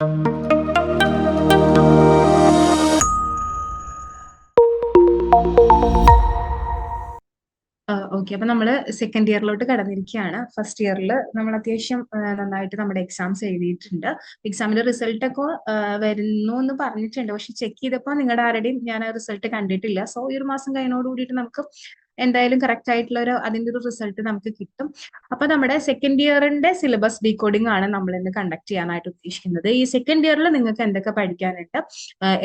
Okay അപ്പൊ നമ്മൾ second ഇയറിലോട്ട് കടന്നിരിക്കുകയാണ് first ഇയറിൽ നമ്മൾ അത്യാവശ്യം നന്നായിട്ട് നമ്മുടെ എക്സാംസ് എഴുതിയിട്ടുണ്ട്. എക്സാമിന്റെ റിസൾട്ട് ഒക്കെ വരുന്നു എന്ന് പറഞ്ഞിട്ടുണ്ട്. പക്ഷെ ചെക്ക് ചെയ്തപ്പോൾ നിങ്ങളുടെ ആരുടെയും ഞാൻ റിസൾട്ട് കണ്ടിട്ടില്ല. സോ ഈ ഒരു മാസം കഴിഞ്ഞോട് കൂടിയിട്ട് നമുക്ക് എന്തായാലും കറക്റ്റ് ആയിട്ടുള്ള ഒരു അതിന്റെ ഒരു റിസൾട്ട് നമുക്ക് കിട്ടും. അപ്പൊ നമ്മുടെ സെക്കൻഡ് ഇയറിന്റെ സിലബസ് ഡീകോഡിംഗ് ആണ് നമ്മൾ ഇന്ന് കണ്ടക്ട് ചെയ്യാനായിട്ട് ഉദ്ദേശിക്കുന്നത്. ഈ സെക്കൻഡ് ഇയറിൽ നിങ്ങൾക്ക് എന്തൊക്കെ പഠിക്കാനുണ്ട്?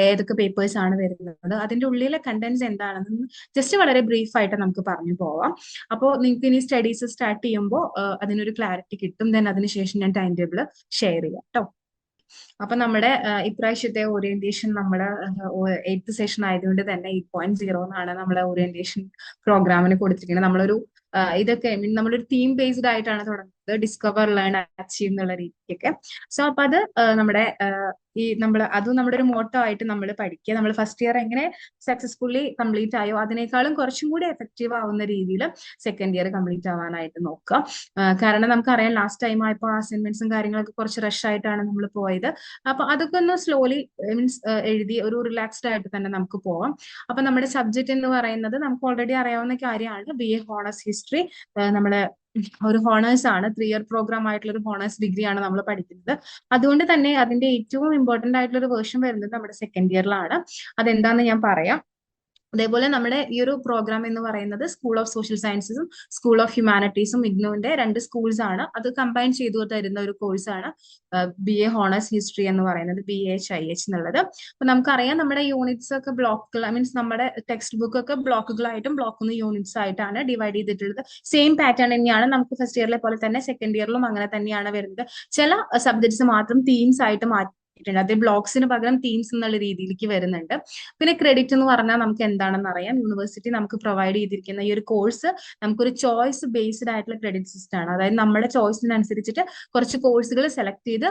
ഏതൊക്കെ പേപ്പേഴ്സ് ആണ് വരുന്നത്? അതിന്റെ ഉള്ളിലെ കണ്ടന്റ്സ് എന്താണെന്ന് ജസ്റ്റ് വളരെ ബ്രീഫ് ആയിട്ട് നമുക്ക് പറഞ്ഞു പോവാം. അപ്പോൾ നിങ്ങൾക്ക് ഇനി സ്റ്റഡീസ് സ്റ്റാർട്ട് ചെയ്യുമ്പോൾ അതിനൊരു ക്ലാരിറ്റി കിട്ടും. ദെൻ അതിനുശേഷം ഞാൻ ടൈം ടേബിൾ ഷെയർ ചെയ്യാം. കേട്ടോ അപ്പൊ നമ്മുടെ ഇപ്രാവശ്യത്തെ ഓറിയന്റേഷൻ നമ്മുടെ എയ്ത്ത് സെഷൻ ആയതുകൊണ്ട് തന്നെ എയ്റ്റ് പോയിന്റ് സീറോ എന്നാണ് നമ്മുടെ ഓറിയന്റേഷൻ പ്രോഗ്രാമിന് കൊടുത്തിരിക്കുന്നത്. നമ്മളൊരു ഇതൊക്കെ മീൻ നമ്മളൊരു തീം ബേസ്ഡ് ആയിട്ടാണ് തുടങ്ങുന്നത്. ഡിസ്കവർ ലേൺ അച്ചീവ് എന്നുള്ള രീതിക്കൊക്കെ. സോ അപ്പൊ അത് നമ്മുടെ ഈ നമ്മൾ അതും നമ്മുടെ ഒരു മോട്ടോ ആയിട്ട് നമ്മൾ പഠിക്കുക. നമ്മൾ ഫസ്റ്റ് ഇയർ എങ്ങനെ സക്സസ്ഫുള്ളി കംപ്ലീറ്റ് ആയോ അതിനേക്കാളും കുറച്ചും കൂടി എഫക്റ്റീവ് ആവുന്ന രീതിയിൽ സെക്കൻഡ് ഇയർ കംപ്ലീറ്റ് ആവാനായിട്ട് നോക്കുക. കാരണം നമുക്കറിയാം ലാസ്റ്റ് ടൈം ആയപ്പോൾ അസൈൻമെന്റ്സും കാര്യങ്ങളൊക്കെ കുറച്ച് റഷ് ആയിട്ടാണ് നമ്മൾ പോയത്. അപ്പൊ അതൊക്കെ ഒന്ന് സ്ലോലി മീൻസ് എഴുതി ഒരു റിലാക്സ്ഡ് ആയിട്ട് തന്നെ നമുക്ക് പോവാം. അപ്പൊ നമ്മുടെ സബ്ജക്ട് എന്ന് പറയുന്നത് നമുക്ക് ഓൾറെഡി അറിയാവുന്ന കാര്യമാണ്. ബി എ ഹോണേഴ്സ് ഹിസ്റ്ററി നമ്മുടെ ഒരു ഹോണേഴ്സ് ആണ്. ത്രീ ഇയർ പ്രോഗ്രാം ആയിട്ടുള്ള ഒരു ഹോണേഴ്സ് ഡിഗ്രി ആണ് നമ്മൾ പഠിക്കുന്നത്. അതുകൊണ്ട് തന്നെ അതിന്റെ ഏറ്റവും ഇമ്പോർട്ടന്റ് ആയിട്ടുള്ള ഒരു വേർഷൻ വരുന്നത് നമ്മുടെ സെക്കൻഡ് ഇയറിലാണ് അതെന്താന്ന് ഞാൻ പറയാം. അതേപോലെ നമ്മുടെ ഈ ഒരു പ്രോഗ്രാം എന്ന് പറയുന്നത് സ്കൂൾ ഓഫ് സോഷ്യൽ സയൻസസും സ്കൂൾ ഓഫ് ഹ്യൂമാനിറ്റീസും ഇഗ്നോന്റെ രണ്ട് സ്കൂൾസ് ആണ്. അത് കമ്പൈൻ ചെയ്തു തരുന്ന ഒരു കോഴ്സാണ് ബി എ ഹോണേഴ്സ് ഹിസ്റ്ററി എന്ന് പറയുന്നത് ബി എച്ച് ഐ എച്ച് എന്നുള്ളത്. അപ്പൊ നമുക്കറിയാം നമ്മുടെ യൂണിറ്റ്സ് ഒക്കെ ബ്ലോക്കുകൾ ഐ മീൻസ് നമ്മുടെ ടെക്സ്റ്റ് ബുക്ക് ഒക്കെ ബ്ലോക്കുകളായിട്ടും ബ്ലോക്ക് യൂണിറ്റ്സ് ആയിട്ടാണ് ഡിവൈഡ് ചെയ്തിട്ടുള്ളത്. സെയിം പാറ്റേൺ തന്നെയാണ് നമുക്ക് ഫസ്റ്റ് ഇയറിലെ പോലെ തന്നെ സെക്കൻഡ് ഇയറിലും അങ്ങനെ തന്നെയാണ് വരുന്നത്. ചില സബ്ജക്ട്സ് മാത്രം തീംസ് ആയിട്ട് മാറ്റി ിട്ടുണ്ട് അതേ ബ്ലോക്സിന് പകരം തീംസ് എന്നുള്ള രീതിയിലേക്ക് വരുന്നുണ്ട്. പിന്നെ ക്രെഡിറ്റ് എന്ന് പറഞ്ഞാൽ നമുക്ക് എന്താണെന്ന് അറിയാം. യൂണിവേഴ്സിറ്റി നമുക്ക് പ്രൊവൈഡ് ചെയ്തിരിക്കുന്ന ഈ ഒരു കോഴ്സ് നമുക്കൊരു ചോയ്സ് ബേസ്ഡ് ആയിട്ടുള്ള ക്രെഡിറ്റ് സിസ്റ്റം ആണ്. അതായത് നമ്മുടെ ചോയ്സിനനുസരിച്ചിട്ട് കുറച്ച് കോഴ്സുകൾ സെലക്ട് ചെയ്ത്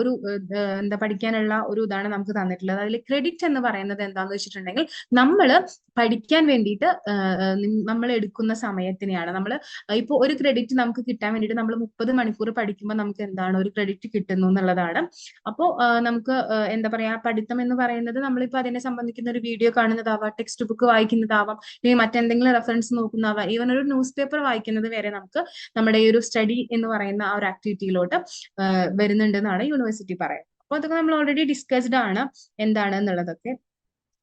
ഒരു എന്താ പഠിക്കാനുള്ള ഒരു ഇതാണ് നമുക്ക് തന്നിട്ടുള്ളത്. അതിൽ ക്രെഡിറ്റ് എന്ന് പറയുന്നത് എന്താണെന്ന് വെച്ചിട്ടുണ്ടെങ്കിൽ നമ്മൾ പഠിക്കാൻ വേണ്ടിയിട്ട് നമ്മൾ എടുക്കുന്ന സമയത്തിനെയാണ്. നമ്മൾ ഇപ്പോൾ ഒരു ക്രെഡിറ്റ് നമുക്ക് കിട്ടാൻ വേണ്ടിയിട്ട് നമ്മൾ മുപ്പത് മണിക്കൂർ പഠിക്കുമ്പോൾ നമുക്ക് എന്താണ് ഒരു ക്രെഡിറ്റ് കിട്ടുന്നു എന്നുള്ളതാണ്. അപ്പോൾ നമുക്ക് എന്താ പറയാ പഠിത്തം എന്ന് പറയുന്നത് നമ്മളിപ്പോ അതിനെ സംബന്ധിക്കുന്ന ഒരു വീഡിയോ കാണുന്നതാവാം ടെക്സ്റ്റ് ബുക്ക് വായിക്കുന്നതാവാം ഇനി മറ്റെന്തെങ്കിലും റെഫറൻസ് നോക്കുന്നതാവാം ഈവൻ ഒരു ന്യൂസ് പേപ്പർ വായിക്കുന്നത് വരെ നമുക്ക് നമ്മുടെ ഈ ഒരു സ്റ്റഡി എന്ന് പറയുന്ന ആ ഒരു ആക്ടിവിറ്റിയിലോട്ട് വരുന്നുണ്ടെന്നാണ് യൂണിവേഴ്സിറ്റി പറയുന്നത്. അപ്പൊ അതൊക്കെ നമ്മൾ ഓൾറെഡി ഡിസ്കസ്ഡ് ആണ് എന്താണ് എന്നുള്ളതൊക്കെ.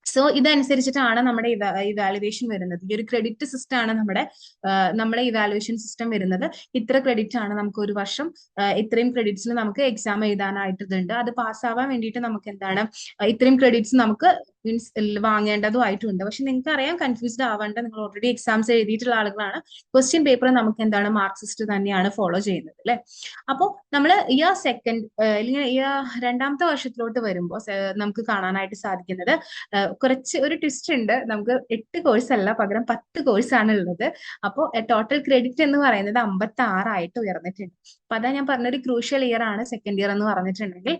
സോ ഇതനുസരിച്ചിട്ടാണ് നമ്മുടെ ഇവാലുവേഷൻ വരുന്നത്. ഈ ഒരു ക്രെഡിറ്റ് സിസ്റ്റം ആണ് നമ്മുടെ നമ്മുടെ ഇവാലുവേഷൻ സിസ്റ്റം വരുന്നത്. ഇത്ര ക്രെഡിറ്റ് ആണ് നമുക്ക് ഒരു വർഷം ഇത്രയും ക്രെഡിറ്റ്സിൽ നമുക്ക് എക്സാം എഴുതാനായിട്ട് എഴുതാനായിട്ടുണ്ട് അത് പാസ്സാവാൻ വേണ്ടിയിട്ട് നമുക്ക് എന്താണ് ഇത്രയും ക്രെഡിറ്റ്സ് നമുക്ക് മീൻസ് വാങ്ങേണ്ടതും ആയിട്ടുണ്ട്. പക്ഷെ നിങ്ങൾക്ക് അറിയാം കൺഫ്യൂസ്ഡ് ആവേണ്ട നിങ്ങൾ ഓൾറെഡി എക്സാംസ് എഴുതിയിട്ടുള്ള ആളുകളാണ്. ക്വസ്റ്റ്യൻ പേപ്പർ നമുക്ക് എന്താണ് മാർക്സിസ്റ്റ് തന്നെയാണ് ഫോളോ ചെയ്യുന്നത് അല്ലെ? അപ്പോൾ നമ്മൾ ഇയർ സെക്കൻഡ് അല്ലെങ്കിൽ ഇയർ രണ്ടാമത്തെ വർഷത്തിലോട്ട് വരുമ്പോൾ നമുക്ക് കാണാനായിട്ട് സാധിക്കുന്നത് കുറച്ച് ഒരു ട്വിസ്റ്റ് ഉണ്ട്. നമുക്ക് എട്ട് കോഴ്സ് അല്ല പകരം പത്ത് കോഴ്സ് ആണ് ഉള്ളത്. അപ്പോൾ ടോട്ടൽ ക്രെഡിറ്റ് എന്ന് പറയുന്നത് അമ്പത്തി ആറായിട്ട് ഉയർന്നിട്ടുണ്ട്. അപ്പൊ അതാ ഞാൻ പറഞ്ഞൊരു ക്രൂഷ്യൽ ഇയർ ആണ് സെക്കൻഡ് ഇയർ എന്ന് പറഞ്ഞിട്ടുണ്ടെങ്കിൽ.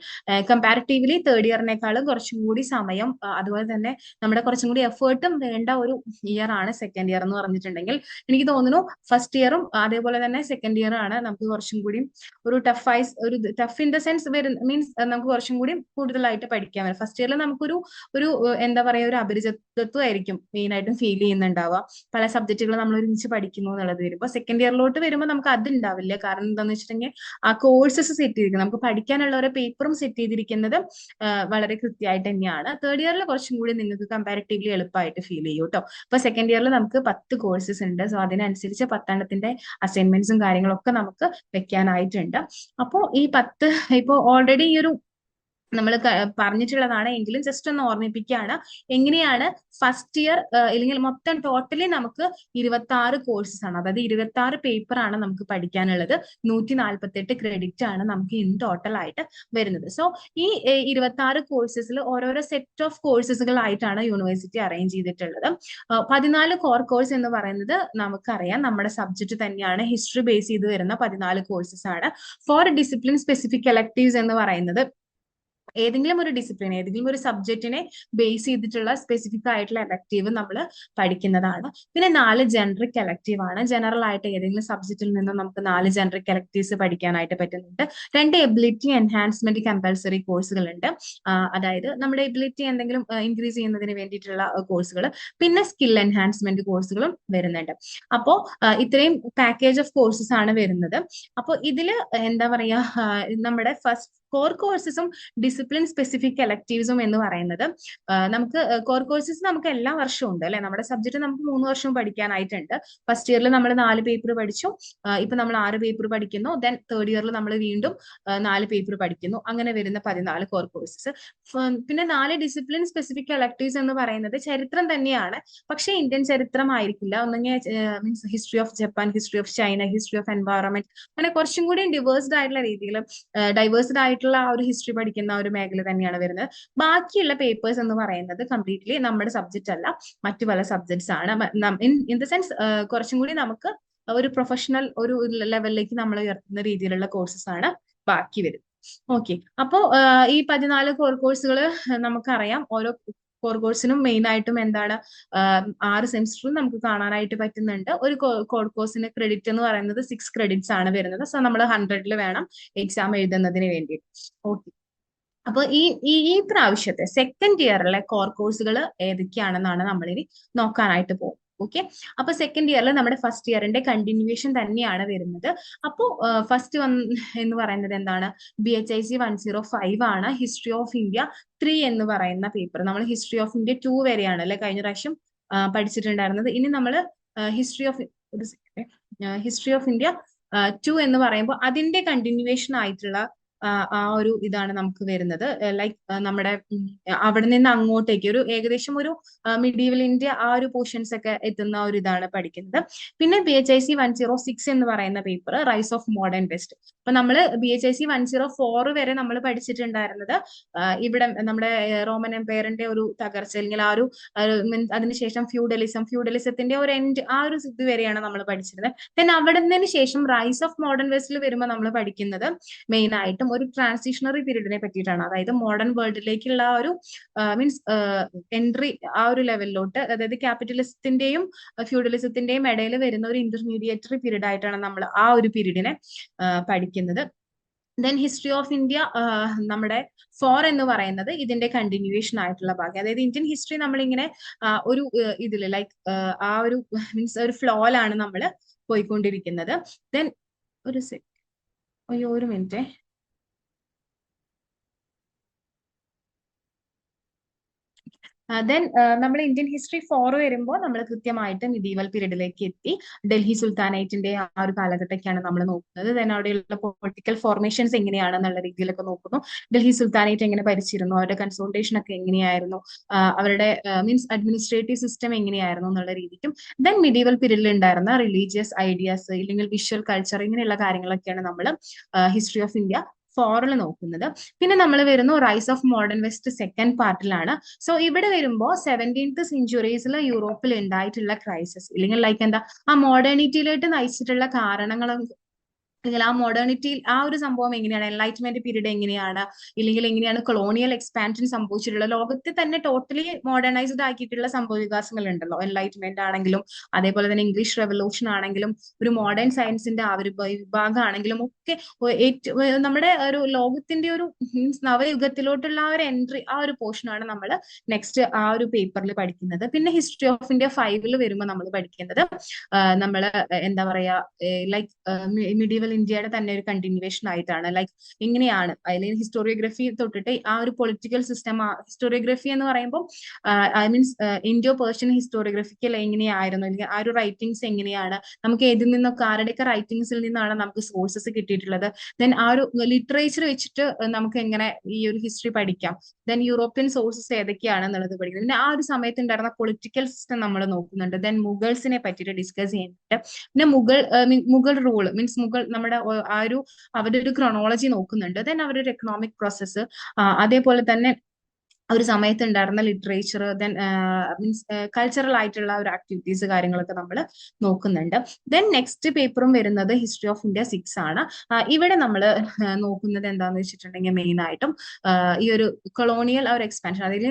കമ്പാരിറ്റീവ്ലി തേർഡ് ഇയറിനേക്കാളും കുറച്ചും കൂടി സമയം അതുപോലെ തന്നെ നമ്മുടെ കുറച്ചും കൂടി എഫേർട്ടും വേണ്ട ഒരു ഇയർ ആണ് സെക്കൻഡ് ഇയർ എന്ന് പറഞ്ഞിട്ടുണ്ടെങ്കിൽ എനിക്ക് തോന്നുന്നു ഫസ്റ്റ് ഇയറും അതേപോലെ തന്നെ സെക്കൻഡ് ഇയർ ആണ് നമുക്ക് കുറച്ചും കൂടി ഒരു ടഫ് ഐസ് ഒരു ടഫ് ഇൻ ദ സെൻസ് വരുന്ന മീൻസ് നമുക്ക് കുറച്ചും കൂടി കൂടുതലായിട്ട് പഠിക്കാൻ വരും ഫസ്റ്റ് ഇയറിൽ നമുക്കൊരു ഒരു എന്താ പറയാ ഒരു അപരിചിതത്വമായിരിക്കും മെയിൻ ആയിട്ടും ഫീൽ ചെയ്യുന്നുണ്ടാവുക. പല സബ്ജക്റ്റുകൾ നമ്മൾ ഒരുമിച്ച് പഠിക്കുന്നു എന്നുള്ളത് വരുമ്പോൾ സെക്കൻഡ് ഇയറിലോട്ട് വരുമ്പോൾ നമുക്ക് അത് ഉണ്ടാവില്ല കാരണം എന്താണെന്ന് വെച്ചിട്ടുണ്ടെങ്കിൽ ആ കോഴ്സസ് സെറ്റ് ചെയ്തിരിക്കുന്നത് നമുക്ക് പഠിക്കാനുള്ള ഓരോ പേപ്പറും സെറ്റ് ചെയ്തിരിക്കുന്നത് വളരെ കൃത്യമായിട്ട് തന്നെയാണ്. തേർഡ് ഇയറിൽ കുറച്ചും കൂടി നിങ്ങൾക്ക് കമ്പാരിറ്റീവ്ലി എളുപ്പമായിട്ട് ഫീൽ ചെയ്യും കേട്ടോ അപ്പൊ സെക്കൻഡ് ഇയറിൽ നമുക്ക് പത്ത് കോഴ്സസ് ഉണ്ട്. സോ അതിനനുസരിച്ച് പത്തെണ്ണത്തിന്റെ അസൈൻമെന്റ്സും കാര്യങ്ങളൊക്കെ നമുക്ക് വെക്കാനായിട്ടുണ്ട്. അപ്പോൾ ഈ പത്ത് ഇപ്പോൾ ഓൾറെഡി ഈ ഒരു നമ്മൾ പറഞ്ഞിട്ടുള്ളതാണ്. എങ്കിലും ജസ്റ്റ് ഒന്ന് ഓർമ്മിപ്പിക്കുകയാണ് എങ്ങനെയാണ് ഫസ്റ്റ് ഇയർ അല്ലെങ്കിൽ മൊത്തം ടോട്ടലി നമുക്ക് ഇരുപത്തി ആറ് കോഴ്സസ് ആണ്. അതായത് ഇരുപത്തി ആറ് പേപ്പർ ആണ് നമുക്ക് പഠിക്കാനുള്ളത്. നൂറ്റി നാൽപ്പത്തി എട്ട് ക്രെഡിറ്റ് ആണ് നമുക്ക് ഇൻ ടോട്ടൽ ആയിട്ട് വരുന്നത്. സോ ഈ ഇരുപത്തി ആറ് കോഴ്സസിൽ ഓരോരോ സെറ്റ് ഓഫ് കോഴ്സസുകളായിട്ടാണ് യൂണിവേഴ്സിറ്റി അറേഞ്ച് ചെയ്തിട്ടുള്ളത്. പതിനാല് കോർ കോഴ്സ് എന്ന് പറയുന്നത് നമുക്കറിയാം. നമ്മുടെ സബ്ജക്ട് തന്നെയാണ്. ഹിസ്റ്ററി ബേസ് ചെയ്ത് വരുന്ന പതിനാല് കോഴ്സസ് ആണ്. ഫോർ ഡിസിപ്ലിൻ സ്പെസിഫിക് എലക്ടീവ്സ് എന്ന് പറയുന്നത് ഏതെങ്കിലും ഒരു ഡിസിപ്ലിൻ ഏതെങ്കിലും ഒരു സബ്ജക്റ്റിനെ ബേസ് ചെയ്തിട്ടുള്ള സ്പെസിഫിക് ആയിട്ടുള്ള എലക്റ്റീവ് നമ്മൾ പഠിക്കുന്നതാണ്. പിന്നെ നാല് ജനറിക് എലക്റ്റീവ് ആണ്. ജനറൽ ആയിട്ട് ഏതെങ്കിലും സബ്ജക്റ്റിൽ നിന്ന് നമുക്ക് നാല് ജനറിക് എലക്റ്റീവ്സ് പഠിക്കാനായിട്ട് പറ്റുന്നുണ്ട്. രണ്ട് എബിലിറ്റി എൻഹാൻസ്മെന്റ് കമ്പൽസറി കോഴ്സുകൾ ഉണ്ട് അതായത് നമ്മുടെ എബിലിറ്റി എന്തെങ്കിലും ഇൻക്രീസ് ചെയ്യുന്നതിന് വേണ്ടിയിട്ടുള്ള കോഴ്സുകൾ പിന്നെ സ്കിൽ എൻഹാൻസ്മെന്റ് കോഴ്സുകളും വരുന്നുണ്ട്. അപ്പോൾ ഇത്രയും പാക്കേജ് ഓഫ് കോഴ്സസ് ആണ് വരുന്നത്. അപ്പോൾ ഇതിൽ എന്താ പറയാ നമ്മുടെ ഫസ്റ്റ് കോർ കോഴ്സസും ഡിസിപ്ലിൻ സ്പെസിഫിക് എലക്റ്റീവ്സും എന്ന് പറയുന്നത് നമുക്ക് കോർ കോഴ്സസ് നമുക്ക് എല്ലാ വർഷവും ഉണ്ട് അല്ലെ? നമ്മുടെ സബ്ജക്ട് നമുക്ക് മൂന്ന് വർഷവും പഠിക്കാനായിട്ടുണ്ട്. ഫസ്റ്റ് ഇയറിൽ നമ്മൾ നാല് പേപ്പർ പഠിച്ചു. ഇപ്പൊ നമ്മൾ ആറ് പേപ്പർ പഠിക്കുന്നു. ദെൻ തേർഡ് ഇയറിൽ നമ്മൾ വീണ്ടും നാല് പേപ്പർ പഠിക്കുന്നു. അങ്ങനെ വരുന്ന പതിനാല് കോർ കോഴ്സസ് പിന്നെ നാല് ഡിസിപ്ലിൻ സ്പെസിഫിക് എലക്ടീവ്സ് എന്ന് പറയുന്നത് ചരിത്രം തന്നെയാണ്. പക്ഷെ ഇന്ത്യൻ ചരിത്രം ആയിരിക്കില്ല. ഒന്നെങ്കിൽ means history of Japan history of China history of environment അങ്ങനെ കുറച്ചും കൂടി ഡിവേഴ്സ്ഡ് ആയിട്ടുള്ള രീതിയിൽ ഡൈവേഴ്സ്ഡ് ആയിട്ടുള്ള ആ ഒരു ഹിസ്റ്ററി പഠിക്കുന്ന ഒരു മേഖല തന്നെയാണ് വരുന്നത്. ബാക്കിയുള്ള പേപ്പേഴ്സ് എന്ന് പറയുന്നത് കംപ്ലീറ്റ്ലി നമ്മുടെ സബ്ജക്റ്റ് അല്ല. മറ്റു പല സബ്ജക്ട്സ് ആണ്. ഇൻ ദ സെൻസ് കുറച്ചും കൂടി നമുക്ക് ഒരു പ്രൊഫഷണൽ ഒരു ലെവലിലേക്ക് നമ്മൾ ഉയർത്തുന്ന രീതിയിലുള്ള കോഴ്സസ് ആണ് ബാക്കി വരുന്നത്. ഓക്കെ അപ്പോ ഈ പതിനാല് കോർ കോഴ്സുകൾ നമുക്കറിയാം. ഓരോ കോർ കോഴ്സിനും മെയിൻ ആയിട്ടും എന്താണ് ആറ് സെമിസ്റ്ററും നമുക്ക് കാണാനായിട്ട് പറ്റുന്നുണ്ട്. ഒരു കോർ കോഴ്സിന് ക്രെഡിറ്റ് എന്ന് പറയുന്നത് സിക്സ് ക്രെഡിറ്റ്സ് ആണ് വരുന്നത്. സോ നമ്മൾ ഹൺഡ്രഡിൽ വേണം എക്സാം എഴുതുന്നതിന് വേണ്ടി ഓക്കെ അപ്പൊ ഈ ഈ പ്രാവശ്യത്തെ സെക്കൻഡ് ഇയറിലെ കോർ കോഴ്സുകൾ ഏതൊക്കെയാണെന്നാണ് നമ്മളിനി നോക്കാനായിട്ട് പോകും ഓക്കെ അപ്പൊ സെക്കൻഡ് ഇയറിൽ നമ്മുടെ ഫസ്റ്റ് ഇയറിന്റെ കണ്ടിന്യൂവേഷൻ തന്നെയാണ് വരുന്നത്. അപ്പോൾ ഫസ്റ്റ് വൺ എന്ന് പറയുന്നത് എന്താണ്? B H I C one zero five ആണ് ഹിസ്റ്ററി ഓഫ് ഇന്ത്യ ത്രീ എന്ന് പറയുന്ന പേപ്പർ നമ്മൾ ഹിസ്റ്ററി ഓഫ് ഇന്ത്യ ടു വരെയാണ് അല്ലെ? കഴിഞ്ഞ പ്രാവശ്യം പഠിച്ചിട്ടുണ്ടായിരുന്നത്. ഇനി നമ്മൾ history of history of India two എന്ന് പറയുമ്പോൾ അതിന്റെ കണ്ടിന്യൂവേഷൻ ആയിട്ടുള്ള ആ ഒരു ഇതാണ് നമുക്ക് വരുന്നത്. ലൈക്ക് നമ്മുടെ അവിടെ നിന്ന് അങ്ങോട്ടേക്ക് ഒരു ഏകദേശം ഒരു മിഡീവൽ ഇന്ത്യ ആ ഒരു പോർഷൻസ് ഒക്കെ എത്തുന്ന ഒരു ഇതാണ് പഠിക്കുന്നത്. പിന്നെ B H I C one zero six എന്ന് പറയുന്ന paper rise of modern west അപ്പൊ നമ്മൾ B H I C one zero four വരെ നമ്മൾ പഠിച്ചിട്ടുണ്ടായിരുന്നത് ഇവിടെ നമ്മുടെ റോമൻ എംപയറിന്റെ ഒരു തകർച്ച അല്ലെങ്കിൽ ആ ഒരു അതിനുശേഷം ഫ്യൂഡലിസം ഫ്യൂഡലിസത്തിന്റെ ഒരു എൻഡ് ആ ഒരു ഇത് വരെയാണ് നമ്മൾ പഠിച്ചിരുന്നത്. ദെൻ അവിടെ നിന്നതിന് ശേഷം റൈസ് ഓഫ് മോഡേൺ വെസ്റ്റിൽ വരുമ്പോൾ നമ്മൾ പഠിക്കുന്നത് മെയിൻ ആയിട്ടും ഒരു ട്രാൻസിഷണറി പീരീഡിനെ പറ്റിയിട്ടാണ്. അതായത് മോഡേൺ വേൾഡിലേക്കുള്ള ഒരു മീൻസ് എൻട്രി ആ ഒരു ലെവലിലോട്ട് അതായത് ക്യാപിറ്റലിസത്തിന്റെയും ഫ്യൂഡലിസത്തിന്റെയും ഇടയിൽ വരുന്ന ഒരു ഇന്റർമീഡിയറ്ററി പീരീഡ് ആയിട്ടാണ് നമ്മൾ ആ ഒരു പീരീഡിനെ പഠിക്കുന്നത്. ദെൻ ഹിസ്റ്ററി ഓഫ് ഇന്ത്യ നമ്മുടെ ഫോർ എന്ന് പറയുന്നത് ഇതിന്റെ കണ്ടിന്യൂവേഷൻ ആയിട്ടുള്ള ഭാഗം. അതായത് ഇന്ത്യൻ ഹിസ്റ്ററി നമ്മളിങ്ങനെ ഒരു ഇതിൽ ലൈക്ക് ആ ഒരു മീൻസ് ഒരു ഫ്ലോയിലാണ് നമ്മൾ പോയിക്കൊണ്ടിരിക്കുന്നത്. ദെൻ ഒരു സെക്കൻഡ് അയ്യോ ഒരു മിനിറ്റ് ദെൻ നമ്മൾ ഇന്ത്യൻ ഹിസ്റ്ററി ഫോർ വരുമ്പോൾ നമ്മൾ കൃത്യമായിട്ട് മിഡീവൽ പീരീഡിലേക്ക് എത്തി. ഡൽഹി സുൽത്താനേറ്റിന്റെ ആ ഒരു കാലഘട്ടമൊക്കെയാണ് നമ്മൾ നോക്കുന്നത്. ദെൻ അവിടെയുള്ള പൊളിറ്റിക്കൽ ഫോർമേഷൻസ് എങ്ങനെയാണെന്നുള്ള രീതിയിലൊക്കെ നോക്കുന്നു. ഡൽഹി സുൽത്താനേറ്റ് എങ്ങനെ ഭരിച്ചിരുന്നു? അവരുടെ കൺസൾട്ടേഷൻ ഒക്കെ എങ്ങനെയായിരുന്നു? അവരുടെ മീൻസ് അഡ്മിനിസ്ട്രേറ്റീവ് സിസ്റ്റം എങ്ങനെയായിരുന്നു എന്നുള്ള രീതിക്കും. ദെൻ മിഡീവൽ പീരീഡിൽ ഉണ്ടായിരുന്ന റിലീജിയസ് ഐഡിയാസ് ഇല്ലെങ്കിൽ വിഷ്വൽ കൾച്ചർ ഇങ്ങനെയുള്ള കാര്യങ്ങളൊക്കെയാണ് നമ്മൾ ഹിസ്റ്ററി ഓഫ് ഇന്ത്യ ഫോറിൽ നോക്കുന്നത്. പിന്നെ നമ്മൾ വരുന്നു rise of modern west second പാർട്ടിലാണ് so ഇവിടെ വരുമ്പോൾ സെവന്റീൻത്ത് സെഞ്ചുറീസിൽ യൂറോപ്പിൽ ഉണ്ടായിട്ടുള്ള ക്രൈസിസ് ഇല്ലെങ്കിൽ ലൈക്ക് എന്താ ആ മോഡേണിറ്റിയിലോട്ട് നയിച്ചിട്ടുള്ള കാരണങ്ങളും അല്ലെങ്കിൽ ആ മോഡേണിറ്റി ആ ഒരു സംഭവം എങ്ങനെയാണ്? എൻലൈറ്റ്മെന്റ് പീരീഡ് എങ്ങനെയാണ്? ഇല്ലെങ്കിൽ എങ്ങനെയാണ് കൊളോണിയൽ എക്സ്പാൻഷൻ സംഭവിച്ചിട്ടുള്ളത്? ലോകത്തെ തന്നെ ടോട്ടലി മോഡേണൈസ്ഡ് ആക്കിയിട്ടുള്ള സംഭവ വികാസങ്ങൾ ഉണ്ടല്ലോ എൻലൈറ്റ്മെന്റ് ആണെങ്കിലും അതേപോലെ തന്നെ ഇംഗ്ലീഷ് റെവല്യൂഷൻ ആണെങ്കിലും ഒരു മോഡേൺ സയൻസിന്റെ ആ ഒരു വിഭാഗം ആണെങ്കിലും ഒക്കെ നമ്മുടെ ഒരു ലോകത്തിന്റെ ഒരു മീൻസ് നവയുഗത്തിലോട്ടുള്ള ആ ഒരു എൻട്രി ആ ഒരു പോർഷനാണ് നമ്മൾ നെക്സ്റ്റ് ആ ഒരു പേപ്പറിൽ പഠിക്കുന്നത്. പിന്നെ ഹിസ്റ്ററി ഓഫ് ഇന്ത്യ ഫൈവിൽ വരുമ്പോൾ നമ്മൾ പഠിക്കുന്നത് നമ്മൾ എന്താ പറയാ ലൈക്ക് മിഡീവൽ ഇന്ത്യയുടെ തന്നെ ഒരു കണ്ടിന്യൂവേഷൻ ആയിട്ടാണ്. ലൈക്ക് എങ്ങനെയാണ് അല്ലെങ്കിൽ ഹിസ്റ്റോറിയോഗ്രഫി തൊട്ടിട്ട് ആ ഒരു പൊളിറ്റിക്കൽ സിസ്റ്റം ഹിസ്റ്റോറിയോഗ്രഫി എന്ന് പറയുമ്പോൾ I means Indo Persian historiographical എങ്ങനെയായിരുന്നു? അല്ലെങ്കിൽ ആ ഒരു റൈറ്റിംഗ്സ് എങ്ങനെയാണ്? നമുക്ക് ഏതിൽ നിന്നൊക്കെ ആരുടെയൊക്കെ റൈറ്റിംഗ്സിൽ നിന്നാണ് നമുക്ക് സോഴ്സസ് കിട്ടിയിട്ടുള്ളത്? ദെൻ ആ ഒരു ലിറ്ററേച്ചർ വെച്ചിട്ട് നമുക്ക് എങ്ങനെ ഈ ഒരു ഹിസ്റ്ററി പഠിക്കാം? ദെൻ യൂറോപ്യൻ സോഴ്സസ് ഏതൊക്കെയാണ് എന്നുള്ളത് പഠിക്കുന്നത് പിന്നെ ആ ഒരു സമയത്ത് ഉണ്ടായിരുന്ന പൊളിറ്റിക്കൽ സിസ്റ്റം നമ്മൾ നോക്കുന്നുണ്ട്. ദെൻ മുഗൾസിനെ പറ്റിയിട്ട് ഡിസ്കസ് ചെയ്യുന്നുണ്ട്. പിന്നെ മുഗൾ മുഗൾ റൂൾ മീൻസ് മുഗൾ നമ്മുടെ ആ ഒരു അവരുടെ ഒരു ക്രൊണോളജി നോക്കുന്നുണ്ട് ദെൻ ഒരു എക്കണോമിക് പ്രോസസ്സ് അതേപോലെ തന്നെ ഒരു സമയത്ത് ഉണ്ടായിരുന്ന ലിറ്ററേച്ചർ ദെൻ മീൻസ് കൾച്ചറൽ ആയിട്ടുള്ള ഒരു ആക്ടിവിറ്റീസ് കാര്യങ്ങളൊക്കെ നമ്മൾ നോക്കുന്നുണ്ട്. ദെൻ നെക്സ്റ്റ് പേപ്പറും വരുന്നത് ഹിസ്റ്ററി ഓഫ് ഇന്ത്യ സിക്സ് ആണ്. ഇവിടെ നമ്മൾ നോക്കുന്നത് എന്താണെന്ന് വെച്ചിട്ടുണ്ടെങ്കിൽ മെയിൻ ആയിട്ടും ഈ ഒരു കൊളോണിയൽ ഒരു എക്സ്പാൻഷൻ അതിൽ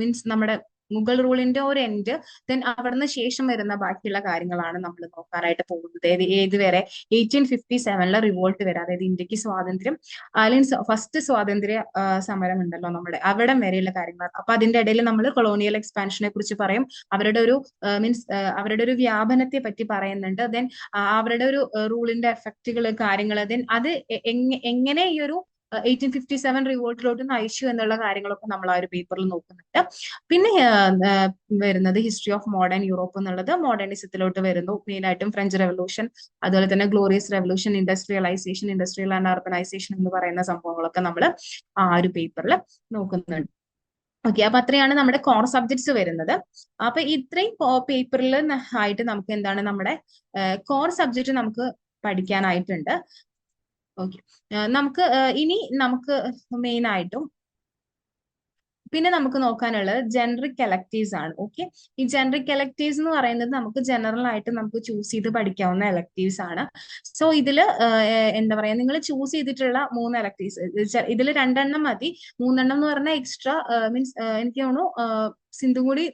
മീൻസ് നമ്മുടെ മുഗൾ റൂളിന്റെ ഒരു എൻഡ് ദെൻ അവിടുന്ന് ശേഷം വരുന്ന ബാക്കിയുള്ള കാര്യങ്ങളാണ് നമ്മൾ നോക്കാനായിട്ട് പോകുന്നത്. ഏത് വരെ എയ്റ്റീൻ ഫിഫ്റ്റി സെവനിലെ റിവോൾട്ട് വരെ അതായത് ഇന്ത്യയ്ക്ക് സ്വാതന്ത്ര്യം അല്ലെങ്കിൽ ഫസ്റ്റ് സ്വാതന്ത്ര്യ സമരം ഉണ്ടല്ലോ നമ്മുടെ അവിടം വരെയുള്ള കാര്യങ്ങൾ. അപ്പൊ അതിന്റെ ഇടയിൽ നമ്മൾ കൊളോണിയൽ എക്സ്പാൻഷനെ കുറിച്ച് പറയും. അവരുടെ ഒരു മീൻസ് അവരുടെ ഒരു വ്യാപനത്തെ പറ്റി പറയുന്നുണ്ട്. ദെൻ അവരുടെ ഒരു റൂളിന്റെ എഫക്റ്റുകൾ കാര്യങ്ങൾ ദെൻ അത് എങ്ങനെ ഈ ഒരു എയ്റ്റീൻ ഫിഫ്റ്റി സെവൻ റിവോൾട്ടിലോട്ട് നയിച്ചു എന്നുള്ള കാര്യങ്ങളൊക്കെ നമ്മൾ ആ ഒരു പേപ്പറിൽ നോക്കുന്നുണ്ട്. പിന്നെ വരുന്നത് ഹിസ്റ്ററി ഓഫ് മോഡേൺ യൂറോപ്പ് എന്നുള്ളത് മോഡേണിസത്തിലോട്ട് വരുന്നു. മെയിൻ ആയിട്ടും ഫ്രഞ്ച് റെവല്യൂഷൻ അതുപോലെ തന്നെ glorious revolution industrialisation industrial and urbanisation എന്ന് പറയുന്ന സംഭവങ്ങളൊക്കെ നമ്മൾ ആ ഒരു പേപ്പറിൽ നോക്കുന്നുണ്ട്. ഓക്കെ അപ്പൊ അത്രയാണ് നമ്മുടെ കോർ സബ്ജക്ട്സ് വരുന്നത്. അപ്പൊ ഇത്രയും പേപ്പറിൽ ആയിട്ട് നമുക്ക് എന്താണ് നമ്മുടെ കോർ സബ്ജക്ട് നമുക്ക് പഠിക്കാനായിട്ടുണ്ട്. ഓക്കെ നമുക്ക് ഇനി നമുക്ക് മെയിൻ ആയിട്ടും പിന്നെ നമുക്ക് നോക്കാനുള്ളത് ജനറിക് എലക്ടീവ്സ് ആണ്. ഓക്കെ ഈ ജനറിക് എലക്ടീവ്സ് എന്ന് പറയുന്നത് നമുക്ക് ജനറൽ ആയിട്ട് നമുക്ക് ചൂസ് ചെയ്ത് പഠിക്കാവുന്ന എലക്ടീവ്സ് ആണ്. സോ ഇതിൽ എന്താ പറയാ നിങ്ങൾ ചൂസ് ചെയ്തിട്ടുള്ള മൂന്ന് എലക്ടീവ്സ് ഇതിൽ രണ്ടെണ്ണം മതി. മൂന്നെണ്ണം എന്ന് പറഞ്ഞാൽ എക്സ്ട്രാ മീൻസ് എനിക്ക് തോന്നുന്നു സിന്ധു കൂടി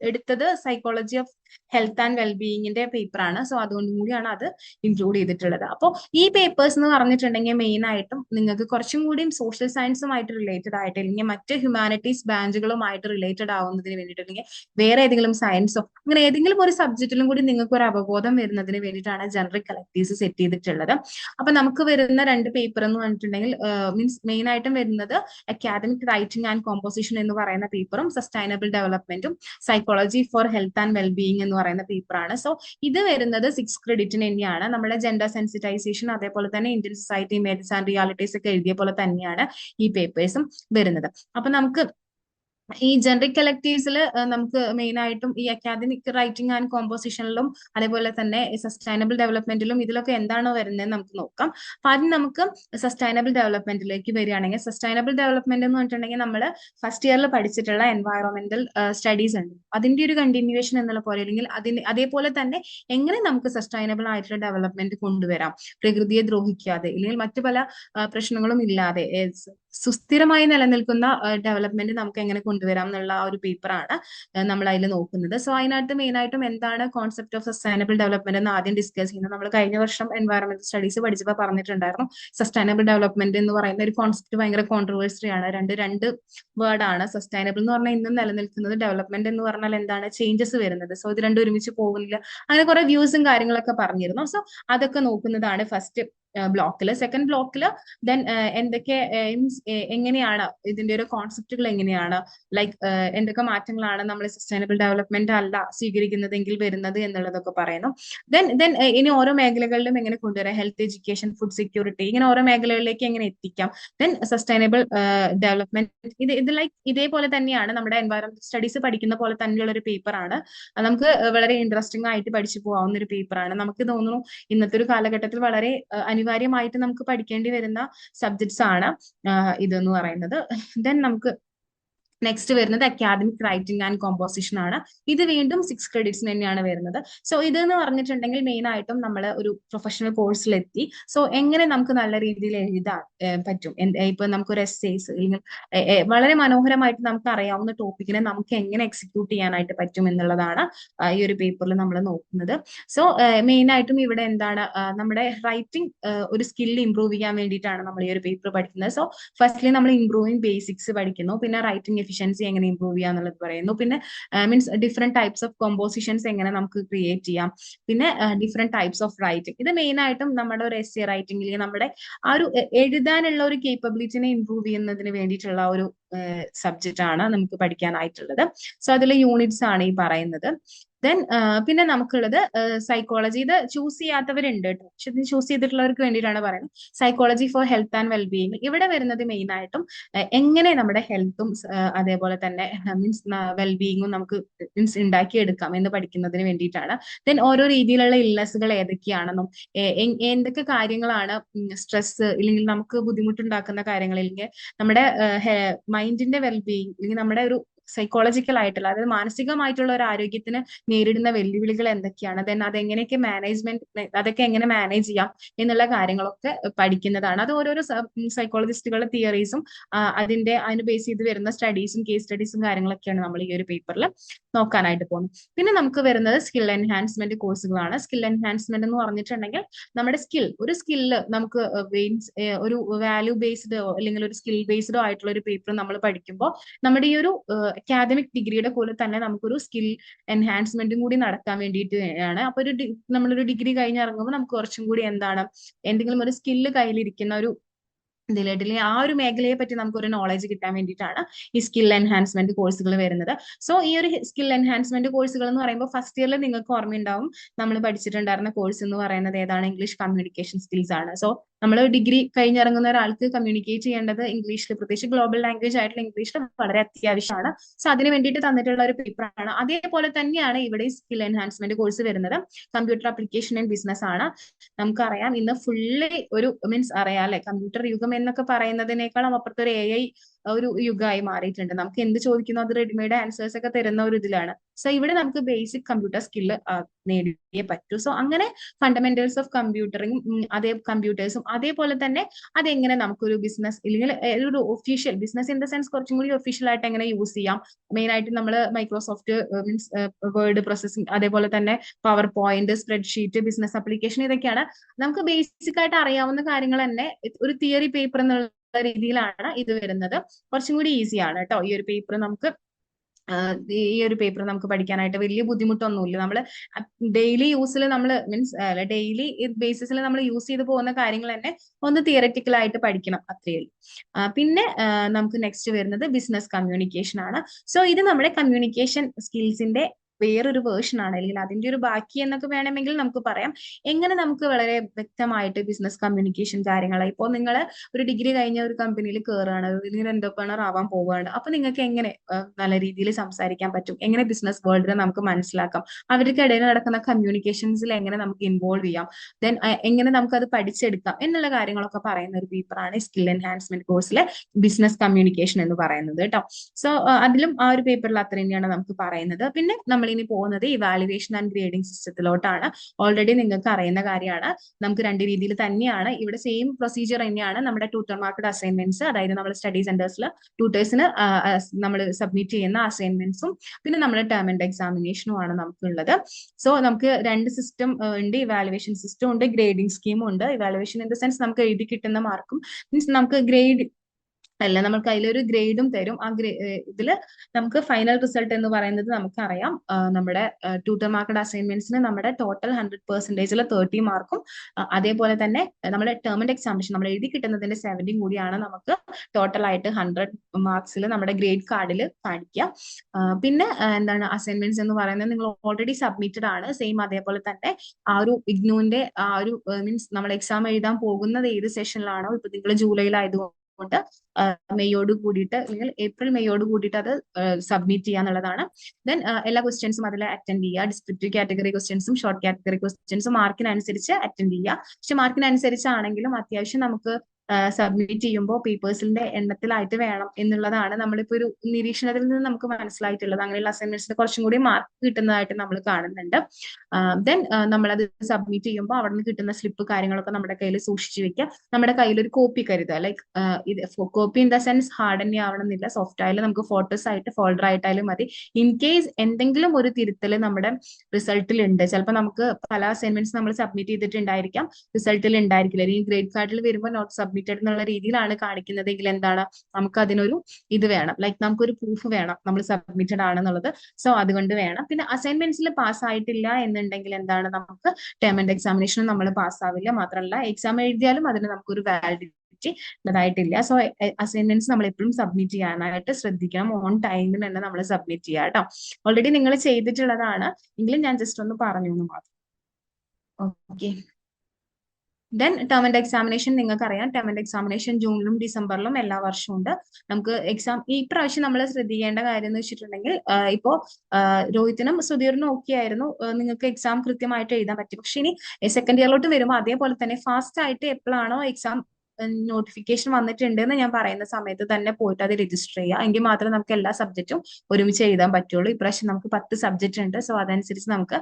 എടുത്തത് സൈക്കോളജി ഓഫ് ഹെൽത്ത് ആൻഡ് വെൽബീയിങ്ങിന്റെ പേപ്പറാണ് സോ അതുകൊണ്ടും കൂടിയാണ് അത് ഇൻക്ലൂഡ് ചെയ്തിട്ടുള്ളത്. അപ്പോൾ ഈ പേപ്പേഴ്സ് എന്ന് പറഞ്ഞിട്ടുണ്ടെങ്കിൽ മെയിൻ ആയിട്ടും നിങ്ങൾക്ക് കുറച്ചും കൂടിയും സോഷ്യൽ സയൻസുമായിട്ട് റിലേറ്റഡ് ആയിട്ട് അല്ലെങ്കിൽ മറ്റ് ഹ്യൂമാനിറ്റീസ് ബ്രാഞ്ചുകളുമായിട്ട് റിലേറ്റഡ് ആവുന്നതിന് വേണ്ടിയിട്ട് അല്ലെങ്കിൽ വേറെ ഏതെങ്കിലും സയൻസോ അങ്ങനെ ഏതെങ്കിലും ഒരു സബ്ജക്റ്റിലും കൂടി നിങ്ങൾക്ക് ഒരു അവബോധം വരുന്നതിന് വേണ്ടിയിട്ടാണ് ജനറൽ കളക്ടീവ്സ് സെറ്റ് ചെയ്തിട്ടുള്ളത്. അപ്പൊ നമുക്ക് വരുന്ന രണ്ട് പേപ്പർ എന്ന് പറഞ്ഞിട്ടുണ്ടെങ്കിൽ മീൻസ് മെയിൻ ആയിട്ടും വരുന്നത് അക്കാദമിക് റൈറ്റിംഗ് ആൻഡ് കോമ്പോസിഷൻ എന്ന് പറയുന്ന പേപ്പറും sustainable ഡെവലപ്മെന്റും psychology for health and wellbeing എന്ന് പറയുന്ന പേപ്പറാണ് സോ ഇത് വരുന്നത് സിക്സ് ക്രെഡിറ്റിന് തന്നെയാണ്. നമ്മുടെ ജെൻഡർ സെൻസിറ്റൈസേഷൻ അതേപോലെ തന്നെ ഇന്ത്യൻ സൊസൈറ്റി മെഡിസ് ആൻഡ് റിയാലിറ്റീസ് ഒക്കെ എഴുതിയ പോലെ തന്നെയാണ് ഈ പേപ്പേഴ്സും വരുന്നത്. അപ്പൊ നമുക്ക് ഈ ജനറിക് കലക്ടീവ്സിൽ നമുക്ക് മെയിൻ ആയിട്ടും ഈ അക്കാദമിക് റൈറ്റിംഗ് ആൻഡ് കോമ്പോസിഷനിലും അതേപോലെ തന്നെ സസ്റ്റൈനബിൾ ഡെവലപ്മെന്റിലും ഇതിലൊക്കെ എന്താണ് വരുന്നത് നമുക്ക് നോക്കാം. അപ്പൊ ആദ്യം നമുക്ക് സസ്റ്റൈനബിൾ ഡെവലപ്മെന്റിലേക്ക് വരികയാണെങ്കിൽ സസ്റ്റൈനബിൾ ഡെവലപ്മെന്റ് എന്ന് പറഞ്ഞിട്ടുണ്ടെങ്കിൽ നമ്മൾ ഫസ്റ്റ് ഇയറിൽ പഠിച്ചിട്ടുള്ള എൻവയറോമെന്റൽ സ്റ്റഡീസ് ഉണ്ട്. അതിന്റെ ഒരു കണ്ടിന്യൂവേഷൻ എന്നുള്ള പോലെ അല്ലെങ്കിൽ അതിന് അതേപോലെ തന്നെ എങ്ങനെ നമുക്ക് സസ്റ്റൈനബിൾ ആയിട്ടുള്ള ഡെവലപ്മെന്റ് കൊണ്ടുവരാം. പ്രകൃതിയെ ദ്രോഹിക്കാതെ അല്ലെങ്കിൽ മറ്റു പല പ്രശ്നങ്ങളും ഇല്ലാതെ സുസ്ഥിരമായി നിലനിൽക്കുന്ന ഡെവലപ്മെന്റ് നമുക്ക് എങ്ങനെ കൊണ്ടുവരാം എന്നുള്ള ആ ഒരു പേപ്പറാണ് നമ്മൾ അതിൽ നോക്കുന്നത്. സോ അതിനകത്ത് മെയിൻ ആയിട്ടും എന്താണ് കോൺസെപ്റ്റ് ഓഫ് സസ്റ്റൈനബിൾ ഡെവലപ്മെന്റ് എന്ന് ആദ്യം ഡിസ്കസ് ചെയ്യുന്നത്. നമ്മൾ കഴിഞ്ഞ വർഷം എൻവയറമെന്റൽ സ്റ്റഡീസ് പഠിച്ചപ്പോൾ പറഞ്ഞിട്ടുണ്ടായിരുന്നു. സസ്റ്റൈനബിൾ ഡെവലപ്മെന്റ് എന്ന് പറയുന്ന ഒരു കോൺസെപ്റ്റ് ഭയങ്കര കോൺട്രവേഴ്സറി ആണ്. രണ്ട് രണ്ട് വേർഡാണ് സസ്റ്റൈനബിൾ എന്ന് പറഞ്ഞാൽ ഇന്നും നിലനിൽക്കുന്നത്. ഡെവലപ്മെന്റ് എന്ന് പറഞ്ഞാൽ എന്താണ് ചേഞ്ചസ് വരുന്നത്. സോ ഇത് രണ്ടും ഒരുമിച്ച് പോകുന്നില്ല. അങ്ങനെ കുറെ വ്യൂസും കാര്യങ്ങളൊക്കെ പറഞ്ഞിരുന്നു. സോ അതൊക്കെ നോക്കുന്നതാണ് ഫസ്റ്റ് ബ്ലോക്കിൽ സെക്കൻഡ് ബ്ലോക്കിൽ ദെൻ എന്തൊക്കെ എങ്ങനെയാണ് ഇതിന്റെ ഒരു കോൺസെപ്റ്റുകൾ എങ്ങനെയാണ്? ലൈക്ക് എന്തൊക്കെ മാറ്റങ്ങളാണ് നമ്മൾ സസ്റ്റൈനബിൾ ഡെവലപ്മെന്റ് അല്ല സ്വീകരിക്കുന്നതെങ്കിൽ വരുന്നത് എന്നുള്ളതൊക്കെ പറയുന്നു. ദെൻ ദെൻ ഇനി ഓരോ മേഖലകളിലും എങ്ങനെ കൊണ്ടുവരാം? ഹെൽത്ത് എഡ്യൂക്കേഷൻ ഫുഡ് സെക്യൂരിറ്റി ഇങ്ങനെ ഓരോ മേഖലകളിലേക്ക് എങ്ങനെ എത്തിക്കാം? ദെൻ സസ്റ്റൈനബിൾ ഡെവലപ്മെന്റ് ഇത് ഇത് ലൈക്ക് ഇതേപോലെ തന്നെയാണ് നമ്മുടെ എൻവയറമെന്റ് സ്റ്റഡീസ് പഠിക്കുന്ന പോലെ തന്നെയുള്ള ഒരു പേപ്പറാണ് നമുക്ക് വളരെ ഇൻട്രസ്റ്റിംഗ് ആയിട്ട് പഠിച്ചു പോകാവുന്ന ഒരു പേപ്പറാണ് നമുക്ക് തോന്നുന്നു ഇന്നത്തെ ഒരു കാലഘട്ടത്തിൽ വളരെ അഹ് അനിവാര്യമായിട്ട് നമുക്ക് പഠിക്കേണ്ടി വരുന്ന സബ്ജക്ട്സ് ആണ് ഇതെന്ന് പറയുന്നത്. ദെൻ നമുക്ക് നെക്സ്റ്റ് വരുന്നത് അക്കാദമിക് റൈറ്റിംഗ് ആൻഡ് കോമ്പോസിഷൻ ആണ്. ഇത് വീണ്ടും സിക്സ് ക്രെഡിറ്റ്സിന് തന്നെയാണ് വരുന്നത്. സോ ഇത് എന്ന് പറഞ്ഞിട്ടുണ്ടെങ്കിൽ മെയിൻ ആയിട്ടും നമ്മൾ ഒരു പ്രൊഫഷണൽ കോഴ്സിലെത്തി സോ എങ്ങനെ നമുക്ക് നല്ല രീതിയിൽ എഴുതാൻ പറ്റും? ഇപ്പൊ നമുക്ക് ഒരു എസ്സേസ് അല്ലെങ്കിൽ വളരെ മനോഹരമായിട്ട് നമുക്ക് അറിയാവുന്ന ടോപ്പിക്കിനെ നമുക്ക് എങ്ങനെ എക്സിക്യൂട്ട് ചെയ്യാനായിട്ട് പറ്റും എന്നുള്ളതാണ് ഈ ഒരു പേപ്പറിൽ നമ്മൾ നോക്കുന്നത്. സോ മെയിൻ ആയിട്ടും ഇവിടെ എന്താണ് നമ്മുടെ റൈറ്റിംഗ് ഒരു സ്കില്ല് ഇംപ്രൂവ് ചെയ്യാൻ വേണ്ടിയിട്ടാണ് നമ്മൾ ഈ ഒരു പേപ്പർ പഠിക്കുന്നത്. സോ ഫസ്റ്റ്ലി നമ്മൾ ഇംപ്രൂവിങ് ബേസിക്സ് പഠിക്കുന്നു. പിന്നെ റൈറ്റിംഗ് എഫിഷ്യൻസി എങ്ങനെ ഇമ്പ്രൂവ് ചെയ്യുക എന്നുള്ളത് പറയുന്നു. പിന്നെ means different types of compositions എങ്ങനെ നമുക്ക് ക്രിയേറ്റ് ചെയ്യാം. പിന്നെ ഡിഫറെന്റ് ടൈപ്സ് ഓഫ് റൈറ്റിംഗ് ഇത് മെയിൻ ആയിട്ടും നമ്മുടെ ഒരു എസ് എ റൈറ്റിംഗിൽ നമ്മുടെ ആ ഒരു എഴുതാനുള്ള ഒരു കേപ്പബിലിറ്റിനെ ഇമ്പ്രൂവ് ചെയ്യുന്നതിന് വേണ്ടിയിട്ടുള്ള ഒരു സബ്ജക്റ്റ് ആണ് നമുക്ക് പഠിക്കാനായിട്ടുള്ളത്. സോ അതിലെ യൂണിറ്റ്സ് ആണ് ഈ പറയുന്നത്. ദെൻ പിന്നെ നമുക്കുള്ളത് സൈക്കോളജി ഇത് ചൂസ് ചെയ്യാത്തവരുണ്ട് കേട്ടോ പക്ഷെ ഇത് ചൂസ് ചെയ്തിട്ടുള്ളവർക്ക് വേണ്ടിയിട്ടാണ് പറയുന്നത്. Psychology for health and wellbeing ഇവിടെ വരുന്നത് മെയിൻ ആയിട്ടും എങ്ങനെ നമ്മുടെ ഹെൽത്തും അതേപോലെ തന്നെ മീൻസ് വെൽബീയിങ്ങും നമുക്ക് മീൻസ് ഉണ്ടാക്കിയെടുക്കാം എന്ന് പഠിക്കുന്നതിന് വേണ്ടിയിട്ടാണ്. ദെൻ ഓരോ രീതിയിലുള്ള ഇല്ലസുകൾ ഏതൊക്കെയാണെന്നും എന്തൊക്കെ കാര്യങ്ങളാണ് സ്ട്രെസ് ഇല്ലെങ്കിൽ നമുക്ക് ബുദ്ധിമുട്ടുണ്ടാക്കുന്ന കാര്യങ്ങൾ ഇല്ലെങ്കിൽ നമ്മുടെ മൈൻഡിന്റെ വെൽബീയിങ് ഇല്ലെങ്കിൽ നമ്മുടെ ഒരു സൈക്കോളജിക്കൽ ആയിട്ടുള്ള അതായത് മാനസികമായിട്ടുള്ള ഒരു ആരോഗ്യത്തിന് നേരിടുന്ന വെല്ലുവിളികൾ എന്തൊക്കെയാണ്? ദെൻ അതെങ്ങനെയൊക്കെ മാനേജ്മെന്റ് അതൊക്കെ എങ്ങനെ മാനേജ് ചെയ്യാം എന്നുള്ള കാര്യങ്ങളൊക്കെ പഠിക്കുന്നതാണ്. അത് ഓരോരോ സൈക്കോളജിസ്റ്റുകളുടെ തിയറീസും അതിന്റെ അതിന് ബേസ് ചെയ്ത് വരുന്ന സ്റ്റഡീസും കേസ് സ്റ്റഡീസും കാര്യങ്ങളൊക്കെയാണ് നമ്മൾ ഈ ഒരു പേപ്പറിൽ നോക്കാനായിട്ട് പോകുന്നത്. പിന്നെ നമുക്ക് വരുന്നത് സ്കിൽ എൻഹാൻസ്മെന്റ് കോഴ്സുകളാണ് സ്കിൽ എൻഹാൻസ്മെന്റ് എന്ന് പറഞ്ഞിട്ടുണ്ടെങ്കിൽ നമ്മുടെ സ്കിൽ ഒരു സ്കില്ല് നമുക്ക് ഒരു വാല്യൂ ബേസ്ഡോ അല്ലെങ്കിൽ ഒരു സ്കിൽ ബേസ്ഡോ ആയിട്ടുള്ള ഒരു പേപ്പർ നമ്മൾ പഠിക്കുമ്പോൾ നമ്മുടെ ഈ ഒരു അക്കാദമിക് ഡിഗ്രിയുടെ കൂടെ തന്നെ നമുക്കൊരു സ്കിൽ എൻഹാൻസ്മെന്റും കൂടി നടക്കാൻ വേണ്ടിയിട്ട് ആണ്. അപ്പൊ ഒരു നമ്മളൊരു ഡിഗ്രി കഴിഞ്ഞ് ഇറങ്ങുമ്പോൾ നമുക്ക് കുറച്ചും കൂടി എന്താണ് എന്തെങ്കിലും ഒരു സ്കില്ല് കയ്യിലിരിക്കുന്ന ഒരു ഇതിലായിട്ട് ആ ഒരു മേഖലയെ പറ്റി നമുക്ക് ഒരു നോളജ് കിട്ടാൻ വേണ്ടിയിട്ടാണ് ഈ സ്കിൽ എൻഹാൻസ്മെന്റ് കോഴ്സുകൾ വരുന്നത്. സോ ഈ ഒരു സ്കിൽ എൻഹാൻസ്മെന്റ് കോഴ്സുകൾ എന്ന് പറയുമ്പോൾ ഫസ്റ്റ് ഇയറിൽ നിങ്ങൾക്ക് ഓർമ്മയുണ്ടാവും നമ്മൾ പഠിച്ചിട്ടുണ്ടായിരുന്ന കോഴ്സ് എന്ന് പറയുന്നത് ഏതാണ്? ഇംഗ്ലീഷ് കമ്മ്യൂണിക്കേഷൻ സ്കിൽസ് ആണ്. സോ നമ്മൾ ഡിഗ്രി കഴിഞ്ഞിറങ്ങുന്ന ഒരാൾക്ക് കമ്മ്യൂണിക്കേറ്റ് ചെയ്യേണ്ടത് ഇംഗ്ലീഷിൽ പ്രത്യേകിച്ച് ഗ്ലോബൽ ലാംഗ്വേജ് ആയിട്ടുള്ള ഇംഗ്ലീഷിൽ വളരെ അത്യാവശ്യമാണ്. സോ അതിന് വേണ്ടിയിട്ട് തന്നിട്ടുള്ള ഒരു പേപ്പറാണ് അതേപോലെ തന്നെയാണ് ഇവിടെ സ്കിൽ എൻഹാൻസ്മെന്റ് കോഴ്സ് വരുന്നത്. കമ്പ്യൂട്ടർ അപ്ലിക്കേഷൻ ആൻഡ് ബിസിനസ് ആണ്. നമുക്കറിയാം ഇന്ന് ഫുള്ളി ഒരു മീൻസ് അറിയാം അല്ലെ? കമ്പ്യൂട്ടർ യുഗം എന്നൊക്കെ പറയുന്നതിനേക്കാളും അപ്പുറത്ത് ഒരു എ ഐ ഒരു യുഗമായി മാറിയിട്ടുണ്ട്. നമുക്ക് എന്ത് ചോദിക്കുന്നു അത് റെഡിമെയ്ഡ് ആൻസേഴ്സ് ഒക്കെ തരുന്ന ഒരു ഇതിലാണ്. സോ ഇവിടെ നമുക്ക് ബേസിക് കമ്പ്യൂട്ടർ സ്കില്ല് നേടിയേ പറ്റൂ. സോ അങ്ങനെ ഫണ്ടമെന്റൽസ് ഓഫ് കമ്പ്യൂട്ടറിംഗ് അതേ കമ്പ്യൂട്ടേഴ്സും അതേപോലെ തന്നെ അതെങ്ങനെ നമുക്കൊരു ബിസിനസ് ഇല്ലെങ്കിൽ ഒരു official business in the sense കുറച്ചും കൂടി ഒഫീഷ്യൽ ആയിട്ട് എങ്ങനെ യൂസ് ചെയ്യാം. മെയിൻ ആയിട്ട് നമ്മൾ മൈക്രോസോഫ്റ്റ് മീൻസ് വേർഡ് പ്രോസസ്സിംഗ് അതേപോലെ തന്നെ power point spreadsheet business application ഇതൊക്കെയാണ്. നമുക്ക് ബേസിക് ആയിട്ട് അറിയാവുന്ന കാര്യങ്ങൾ തന്നെ ഒരു തിയറി പേപ്പർ എന്നുള്ള രീതിയിലാണ് ഇത് വരുന്നത്. കുറച്ചും കൂടി ഈസിയാണ് കേട്ടോ. ഈ ഒരു പേപ്പർ നമുക്ക് ഈ ഒരു പേപ്പർ നമുക്ക് പഠിക്കാനായിട്ട് വലിയ ബുദ്ധിമുട്ടൊന്നുമില്ല. നമ്മൾ ഡെയിലി യൂസിൽ നമ്മൾ മീൻസ് ഡെയിലി ബേസിസിൽ നമ്മൾ യൂസ് ചെയ്ത് പോകുന്ന കാര്യങ്ങൾ തന്നെ ഒന്ന് തിയററ്റിക്കൽ ആയിട്ട് പഠിക്കണം അത്രയേ ഉള്ളൂ. പിന്നെ നമുക്ക് നെക്സ്റ്റ് വരുന്നത് ബിസിനസ് കമ്മ്യൂണിക്കേഷൻ ആണ്. സോ ഇത് നമ്മുടെ കമ്മ്യൂണിക്കേഷൻ സ്കിൽസിന്റെ വേറൊരു വേർഷൻ ആണ്. അല്ലെങ്കിൽ അതിന്റെ ഒരു ബാക്കി എന്നൊക്കെ വേണമെങ്കിൽ നമുക്ക് പറയാം. എങ്ങനെ നമുക്ക് വളരെ വ്യക്തമായിട്ട് ബിസിനസ് കമ്മ്യൂണിക്കേഷൻ കാര്യങ്ങൾ ഇപ്പോൾ നിങ്ങൾ ഒരു ഡിഗ്രി കഴിഞ്ഞ ഒരു കമ്പനിയിൽ കയറുകയാണ് അല്ലെങ്കിൽ എന്റർപ്രണർ ആവാൻ പോവുകയാണ്. അപ്പൊ നിങ്ങൾക്ക് എങ്ങനെ നല്ല രീതിയിൽ സംസാരിക്കാൻ പറ്റും? എങ്ങനെ ബിസിനസ് വേൾഡിനെ നമുക്ക് മനസ്സിലാക്കാം? അവർക്കിടയിൽ നടക്കുന്ന കമ്മ്യൂണിക്കേഷൻസിൽ എങ്ങനെ നമുക്ക് ഇൻവോൾവ് ചെയ്യാം? ദെൻ എങ്ങനെ നമുക്ക് അത് പഠിച്ചെടുക്കാം? എന്നുള്ള കാര്യങ്ങളൊക്കെ പറയുന്ന ഒരു പേപ്പറാണ് സ്കിൽ എൻഹാൻസ്മെന്റ് കോഴ്സിലെ ബിസിനസ് കമ്മ്യൂണിക്കേഷൻ എന്ന് പറയുന്നത് കേട്ടോ. സോ അതിലും ആ ഒരു പേപ്പറിൽ അത്ര തന്നെയാണ് നമുക്ക് പറയുന്നത്. പിന്നെ നമ്മൾ ഇനി പോകുന്നത് ഇവാലുവേഷൻ ആൻഡ് ഗ്രേഡിംഗ് സിസ്റ്റത്തിലോട്ടാണ് ഓൾറെഡി നിങ്ങൾക്ക് അറിയുന്ന കാര്യമാണ്. നമുക്ക് രണ്ട് രീതിയിൽ തന്നെയാണ്. ഇവിടെ സെയിം പ്രൊസീജിയർ തന്നെയാണ് നമ്മുടെ ട്യൂട്ടർ മാർക്കഡ് അസൈൻമെന്റ്സ് അതായത് നമ്മൾ സ്റ്റഡി സെന്റേഴ്സിൽ ട്യൂട്ടേഴ്സിന് നമ്മൾ സബ്മിറ്റ് ചെയ്യുന്ന അസൈൻമെന്റ്സും പിന്നെ നമ്മുടെ ടേം ആൻഡ് എക്സാമിനേഷനും ആണ് നമുക്കുള്ളത്. സോ നമുക്ക് രണ്ട് സിസ്റ്റം ഉണ്ട്. ഇവാലുവേഷൻ സിസ്റ്റം ഉണ്ട് ഗ്രേഡിംഗ് സ്കീമും ഉണ്ട്. ഇവാലുവേഷൻ ഇൻ ദ സെൻസ് നമുക്ക് എഴുതി കിട്ടുന്ന മാർക്കും മീൻസ് നമുക്ക് ഗ്രേഡ് അല്ല നമുക്ക് അതിലൊരു ഗ്രേഡും തരും. ആ ഗ്രേ ഇതിൽ നമുക്ക് ഫൈനൽ റിസൾട്ട് എന്ന് പറയുന്നത് നമുക്കറിയാം. നമ്മുടെ ട്യൂട്ടർ മാർക്കഡ് അസൈൻമെന്റ്സിന് നമ്മുടെ ടോട്ടൽ ഹൺഡ്രഡ് പെർസെന്റേജിൽ തേർട്ടി മാർക്കും അതേപോലെ തന്നെ നമ്മുടെ ടേം ആൻഡ് എക്സാമിനേഷൻ നമ്മൾ എഴുതി കിട്ടുന്നതിന്റെ സെവന്റിയും കൂടിയാണ് നമുക്ക് ടോട്ടൽ ആയിട്ട് ഹൺഡ്രഡ് മാർക്സിൽ നമ്മുടെ ഗ്രേഡ് കാർഡിൽ കാണിക്കുക പിന്നെ എന്താണ് അസൈൻമെന്റ്സ് എന്ന് പറയുന്നത് നിങ്ങൾ ഓൾറെഡി സബ്മിറ്റഡ് ആണ്. സെയിം അതേപോലെ തന്നെ ആ ഒരു ഇഗ്നുവിന്റെ ആ ഒരു മീൻസ് നമ്മൾ എക്സാം എഴുതാൻ പോകുന്നത് ഏത് സെഷനിലാണോ ഇപ്പൊ നിങ്ങൾ ജൂലൈയിലായതുകൊണ്ട് കൊണ്ട് മെയ്യോട് കൂടിയിട്ട് അല്ലെങ്കിൽ ഏപ്രിൽ മെയ്യോട് കൂടിയിട്ട് അത് സബ്മിറ്റ് ചെയ്യാന്നുള്ളതാണ് ദെൻ എല്ലാ ക്വസ്റ്റ്യൻസും അതിൽ അറ്റൻഡ് ചെയ്യുക. ഡിസ്ക്രിപ്റ്റീവ് കാറ്റഗറി ക്വസ്റ്റ്യൻസും ഷോർട്ട് കാറ്റഗറി ക്വസ്റ്റ്യൻസും മാർക്കിനനുസരിച്ച് അറ്റൻഡ് ചെയ്യുക. പക്ഷെ മാർക്കിനനുസരിച്ചാണെങ്കിലും അത്യാവശ്യം നമുക്ക് സബ്മിറ്റ് ചെയ്യുമ്പോൾ പേപ്പേഴ്സിന്റെ എണ്ണത്തിലായിട്ട് വേണം എന്നുള്ളതാണ് നമ്മളിപ്പോ ഒരു നിരീക്ഷണത്തിൽ നിന്ന് നമുക്ക് മനസ്സിലായിട്ടുള്ളത്. അങ്ങനെയുള്ള അസൈൻമെന്റ്സിന് കുറച്ചും കൂടി മാർക്ക് കിട്ടുന്നതായിട്ട് നമ്മൾ കാണുന്നുണ്ട്. ദെൻ നമ്മളത് സബ്മിറ്റ് ചെയ്യുമ്പോൾ അവിടെ നിന്ന് കിട്ടുന്ന സ്ലിപ്പ് കാര്യങ്ങളൊക്കെ നമ്മുടെ കയ്യിൽ സൂക്ഷിച്ചു വെക്കുക നമ്മുടെ കയ്യിൽ ഒരു കോപ്പി കരുതുക ലൈക്ക് ഇത് copy in the sense hard തന്നെ ആവണമെന്നില്ല. സോഫ്റ്റ് ആയാലും നമുക്ക് ഫോട്ടോസ് ആയിട്ട് ഫോൾഡർ ആയിട്ടായാലും മതി. ഇൻ കേസ് എന്തെങ്കിലും ഒരു തിരുത്തൽ നമ്മുടെ റിസൾട്ടിൽ ഉണ്ട്. ചിലപ്പോൾ നമുക്ക് പല അസൈൻമെന്റ്സ് നമ്മൾ സബ്മിറ്റ് ചെയ്തിട്ടുണ്ടായിരിക്കാം. റിസൾട്ടിൽ ഉണ്ടായിരിക്കില്ല. ഇനി ഗ്രേഡ് കാർഡിൽ വരുമ്പോൾ നോട്ട് സബ്മിറ്റഡ് എന്നുള്ള രീതിയിലാണ് കാണിക്കുന്നതെങ്കിൽ എന്താണ്? നമുക്ക് അതിനൊരു ഇത് വേണം. ലൈക്ക് നമുക്കൊരു പ്രൂഫ് വേണം. നമ്മൾ സബ്മിറ്റഡ് ആണെന്നുള്ളത്. സോ അതുകൊണ്ട് വേണം. പിന്നെ അസൈൻമെന്റ്സിൽ പാസ് ആയിട്ടില്ല എന്നുണ്ടെങ്കിൽ എന്താണ്? നമുക്ക് ടേം ആൻഡ് എക്സാമിനേഷനും നമ്മൾ പാസ് ആവില്ല. മാത്രമല്ല എക്സാം എഴുതിയാലും അതിന് നമുക്കൊരു വാലിഡിറ്റി ായിട്ടില്ല സോ അസൈൻമെന്റ്സ് നമ്മൾ എപ്പോഴും സബ്മിറ്റ് ചെയ്യാനായിട്ട് ശ്രദ്ധിക്കണം. ഓൺ ടൈമിൽ തന്നെ നമ്മൾ സബ്മിറ്റ് ചെയ്യുക കേട്ടോ ഓൾറെഡി നിങ്ങൾ ചെയ്തിട്ടുള്ളതാണ്. എങ്കിലും ഞാൻ ജസ്റ്റ് ഒന്ന് പറഞ്ഞു എന്ന് മാത്രം. Okay then term and examination നിങ്ങൾക്ക് അറിയാം ടേം ആൻഡ് എക്സാമിനേഷൻ ജൂണിലും ഡിസംബറിലും എല്ലാ വർഷവും ഉണ്ട്. നമുക്ക് എക്സാം ഈ പ്രാവശ്യം നമ്മൾ ശ്രദ്ധിക്കേണ്ട കാര്യം എന്ന് വെച്ചിട്ടുണ്ടെങ്കിൽ ഇപ്പോ രോഹിത്തിനും സുധീറിനും ഒക്കെ ആയിരുന്നു നിങ്ങൾക്ക് എക്സാം കൃത്യമായിട്ട് എഴുതാൻ പറ്റും പക്ഷെ ഇനി സെക്കൻഡ് ഇയറിലോട്ട് വരുമ്പോൾ അതേപോലെ തന്നെ ഫാസ്റ്റ് ആയിട്ട് എപ്പോഴാണോ എക്സാം നോട്ടിഫിക്കേഷൻ വന്നിട്ടുണ്ട് എന്ന് ഞാൻ പറയുന്ന സമയത്ത് തന്നെ പോയിട്ട് അത് രജിസ്റ്റർ ചെയ്യുക. എങ്കിൽ മാത്രമേ നമുക്ക് എല്ലാ സബ്ജക്റ്റും ഒരുമിച്ച് എഴുതാൻ പറ്റുള്ളൂ. ഇപ്രാവശ്യം നമുക്ക് പത്ത് സബ്ജക്റ്റ് ഉണ്ട്. സോ അതനുസരിച്ച് നമുക്ക്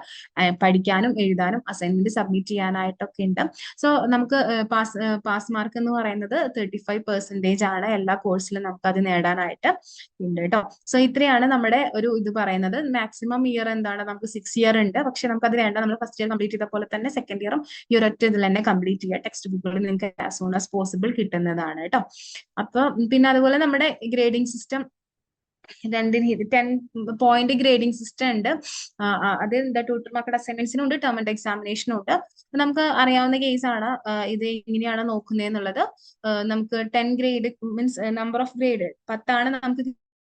പഠിക്കാനും എഴുതാനും അസൈൻമെന്റ് സബ്മിറ്റ് ചെയ്യാനായിട്ടൊക്കെ ഉണ്ട്. സോ നമുക്ക് പാസ് പാസ് മാർക്ക് എന്ന് പറയുന്നത് തേർട്ടി ഫൈവ് പെർസെന്റേജ് ആണ് എല്ലാ കോഴ്സിലും നമുക്ക് അത് നേടാനായിട്ട് ഉണ്ട് കേട്ടോ. സോ ഇത്രയാണ് നമ്മുടെ ഒരു ഇത് പറയുന്നത്. മാക്സിമം ഇയർ എന്താണ്? നമുക്ക് സിക്സ് ഇയർ ഉണ്ട്. പക്ഷെ നമുക്ക് അത് വേണ്ട. നമ്മൾ ഫസ്റ്റ് ഇയർ കംപ്ലീറ്റ് ചെയ്ത പോലെ തന്നെ സെക്കൻഡ് ഇയറും ഈ ഒരൊറ്റ ഇതിൽ തന്നെ കംപ്ലീറ്റ് ചെയ്യുക. ടെക്സ്റ്റ് ബുക്കുകൾ നിങ്ങൾക്ക് ആസ് സൂൺ ആസ് പോസിബിൾ കിട്ടുന്നതാണ് കേട്ടോ. അപ്പൊ പിന്നെ അതുപോലെ നമ്മുടെ ഗ്രേഡിംഗ് സിസ്റ്റം രണ്ട് രീതി ടെൻ പോയിന്റ് ഗ്രേഡിംഗ് സിസ്റ്റം ഉണ്ട്. അത് എന്താ ട്യൂട്ടർ മക്കളുടെ അസൈൻമെന്റ്സിനും ഉണ്ട് ടേം ആൻഡ് എക്സാമിനേഷനും ഉണ്ട്. നമുക്ക് അറിയാവുന്ന കേസാണ് ഇത് എങ്ങനെയാണ് നോക്കുന്നത് എന്നുള്ളത് നമുക്ക് ten grade means number of grade പത്താണ് നമുക്ക്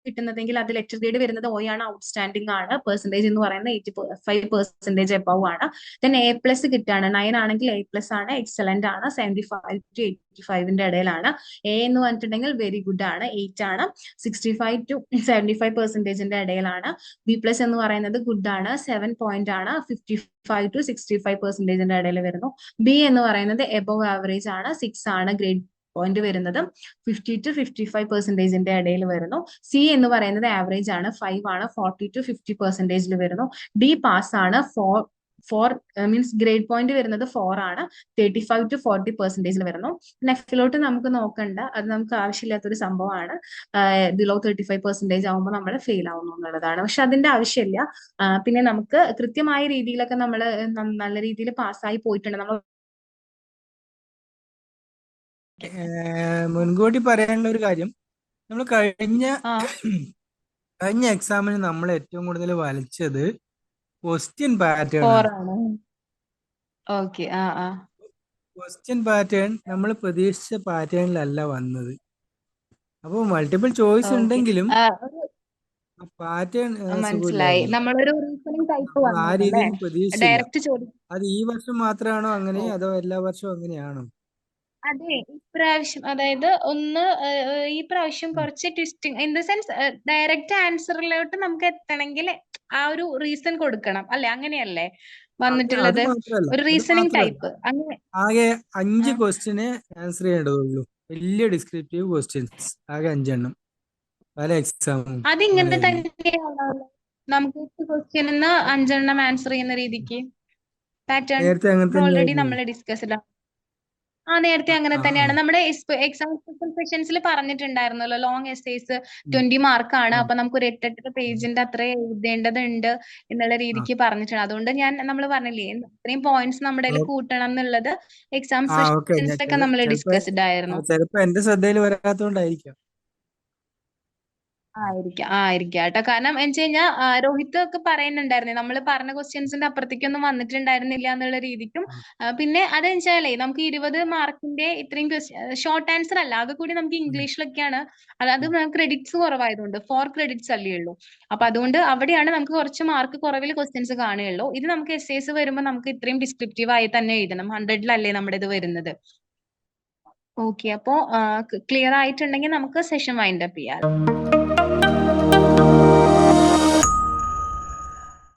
കിട്ടുന്നതെങ്കിൽ അത് ലെറ്റർ ഗ്രേഡ് വരുന്നത് ഒ ആണ് ഔട്ട്സ്റ്റാൻഡിംഗ് ആണ് പെർസെന്റേജ് എന്ന് പറയുന്നത് എയ്റ്റി ഫൈവ് പെർസെന്റേജ് എബവ് ആണ്. ദെൻ എ പ്ലസ് കിട്ടാണ് നയൻ ആണെങ്കിൽ എ പ്ലസ് ആണ് എക്സലന്റ് ആണ് സെവന്റി ഫൈവ് ടു എയ്റ്റി ഫൈവിന്റെ ഇടയിലാണ്. എ എന്ന് പറഞ്ഞിട്ടുണ്ടെങ്കിൽ വെരി ഗുഡ് ആണ് എയ്റ്റ് ആണ് sixty five to seventy five പെർസെന്റേജിന്റെ ഇടയിലാണ്. ബി പ്ലസ് എന്ന് പറയുന്നത് ഗുഡ് ആണ് സെവൻ പോയിന്റ് ആണ് fifty five to sixty five പെർസെന്റേജിന്റെ ഇടയിൽ വരുന്നു. ബി എന്ന് പറയുന്നത് എബവ് ആവറേജ് ആണ് സിക്സ് ആണ് ഗ്രേഡ് പോയിന്റ് വരുന്നത് ഫിഫ്റ്റി ടു ഫിഫ്റ്റി ഫൈവ് പെർസെന്റേജിന്റെ ഇടയിൽ വരുന്നു. സി എന്ന് പറയുന്നത് ആവറേജ് ആണ്. ഫൈവ് ആണ്. ഫോർട്ടി ടു ഫിഫ്റ്റി പെർസെന്റേജിൽ വരുന്നു. ഡി പാസ് ആണ്. Four four means grade point വരുന്നത് ഫോർ ആണ്. തേർട്ടി ഫൈവ് ടു ഫോർട്ടി പെർസെന്റേജിൽ വരുന്നു. നെഫിലോട്ട് നമുക്ക് നോക്കണ്ട. അത് നമുക്ക് ആവശ്യമില്ലാത്തൊരു സംഭവമാണ്. ബിലോ തേർട്ടി ഫൈവ് പെർസെന്റേജ് ആകുമ്പോൾ നമ്മൾ ഫെയിൽ ആവുന്നു എന്നുള്ളതാണ്. പക്ഷെ അതിന്റെ ആവശ്യമില്ല. പിന്നെ നമുക്ക് കൃത്യമായ രീതിയിലൊക്കെ നമ്മൾ നല്ല രീതിയിൽ പാസ്സായി പോയിട്ടുണ്ട്. നമ്മൾ മുൻകൂട്ടി പറയാനുള്ള ഒരു കാര്യം. നമ്മൾ കഴിഞ്ഞ കഴിഞ്ഞ എക്സാമിന് നമ്മൾ ഏറ്റവും കൂടുതൽ വലച്ചത് ക്വസ്റ്റ്യൻ പാറ്റേൺ ആണ്. ആണ്. ഓക്കെ ആ ആ. ക്വസ്റ്റ്യൻ പാറ്റേൺ നമ്മൾ പ്രതീക്ഷിച്ച പാറ്റേണിലല്ല വന്നത്. അപ്പൊ മൾട്ടിപ്പിൾ ചോയ്സ് ഉണ്ടെങ്കിലും പാറ്റേൺ മനസ്സിലായി. നമ്മളൊരു ആ വന്നു രീതിയിൽ ചോദിക്കും അത് ഈ വർഷം മാത്രമാണോ അങ്ങനെ അതോ എല്ലാ വർഷവും അങ്ങനെയാണോ? അതെ ഇപ്രാവശ്യം അതായത് ഒന്ന് ഈ പ്രാവശ്യം കുറച്ച് twisting in the sense direct ആൻസറിലോട്ട് നമുക്ക് എത്തണമെങ്കിൽ ആ ഒരു റീസൺ കൊടുക്കണം. അല്ലെ? അങ്ങനെയല്ലേ വന്നിട്ടുള്ളത്? ഒരു റീസണിങ് ടൈപ്പ്. അങ്ങനെ ആകെ അഞ്ച് ക്വസ്റ്റിന് ആൻസർ ചെയ്യേണ്ടതുള്ളൂ വലിയ ഡിസ്ക്രിപ്റ്റീവ് ക്വസ്റ്റ്യൻസ്. ആകെ അഞ്ചെണ്ണം. പല എക്സാമും അതിങ്ങനെ അങ്ങനെ വരുന്നു തന്നെയാണോ? നമുക്ക് ക്വസ്റ്റ്യൻ അഞ്ചെണ്ണം ആൻസർ ചെയ്യുന്ന രീതിക്ക്. പാറ്റേൺ ഓൾറെഡി നമ്മൾ ഡിസ്കസ് ഡിസ്കസ്ഡ് ആ നേരത്തെ അങ്ങനെ തന്നെയാണ്. നമ്മുടെ എക്സാം സെഷൻസിൽ പറഞ്ഞിട്ടുണ്ടായിരുന്നല്ലോ ലോങ് എസ്സേസ് ട്വന്റി മാർക്കാണ് ആണ്. അപ്പൊ നമുക്ക് ഒരു എട്ടെട്ട്. പേജിന്റെ അത്ര എഴുതേണ്ടതുണ്ട് എന്നുള്ള രീതിക്ക് പറഞ്ഞിട്ടുണ്ട്. അതുകൊണ്ട് ഞാൻ നമ്മൾ പറഞ്ഞില്ലേ ഇത്രയും പോയിന്റ്സ് നമ്മുടെ കൂട്ടണം എന്നുള്ളത് എക്സാം ആ ഓക്കെ. സെഷൻസ് ഒക്കെ നമ്മൾ ഡിസ്കസ്ഡ് ആയിരുന്നു ചിലപ്പോ എന്റെ ശ്രദ്ധയിൽ വരാത്തോണ്ടായിരിക്കാം ആയിരിക്കാം. ആയിരിക്കാം കേട്ടോ കാരണം എന്ന് വെച്ച് കഴിഞ്ഞാൽ രോഹിത് ഒക്കെ പറയുന്നുണ്ടായിരുന്നു. നമ്മൾ പറഞ്ഞ ക്വസ്റ്റ്യൻസിന്റെ അപ്പുറത്തേക്കൊന്നും വന്നിട്ടുണ്ടായിരുന്നില്ല എന്നുള്ള രീതിക്കും. പിന്നെ അതെന്ന് വെച്ചാലേ നമുക്ക് ഇരുപത് മാർക്കിന്റെ ഇത്രയും ഷോർട്ട് ആൻസർ അല്ല. ആകെ കൂടി നമുക്ക് ഇംഗ്ലീഷിലൊക്കെയാണ്. അതായത്. ക്രെഡിറ്റ്സ് കുറവായതുകൊണ്ട്. ഫോർ ക്രെഡിറ്റ്സ് അല്ലേ ഉള്ളൂ. അപ്പൊ അതുകൊണ്ട് അവിടെയാണ് നമുക്ക് കുറച്ച് മാർക്ക് കുറവിൽ ക്വസ്റ്റ്യൻസ് കാണുകയുള്ളൂ. ഇത് നമുക്ക് എസ് എസ് വരുമ്പോൾ നമുക്ക് ഇത്രയും ഡിസ്ക്രിപ്റ്റീവ് ആയി തന്നെ എഴുതണം. ഹൺഡ്രഡിലല്ലേ നമ്മുടെ ഇത് വരുന്നത്. ഓക്കെ അപ്പോ ക്ലിയർ ആയിട്ടുണ്ടെങ്കിൽ നമുക്ക് സെഷൻ വൈൻഡപ്പ് ചെയ്യാം.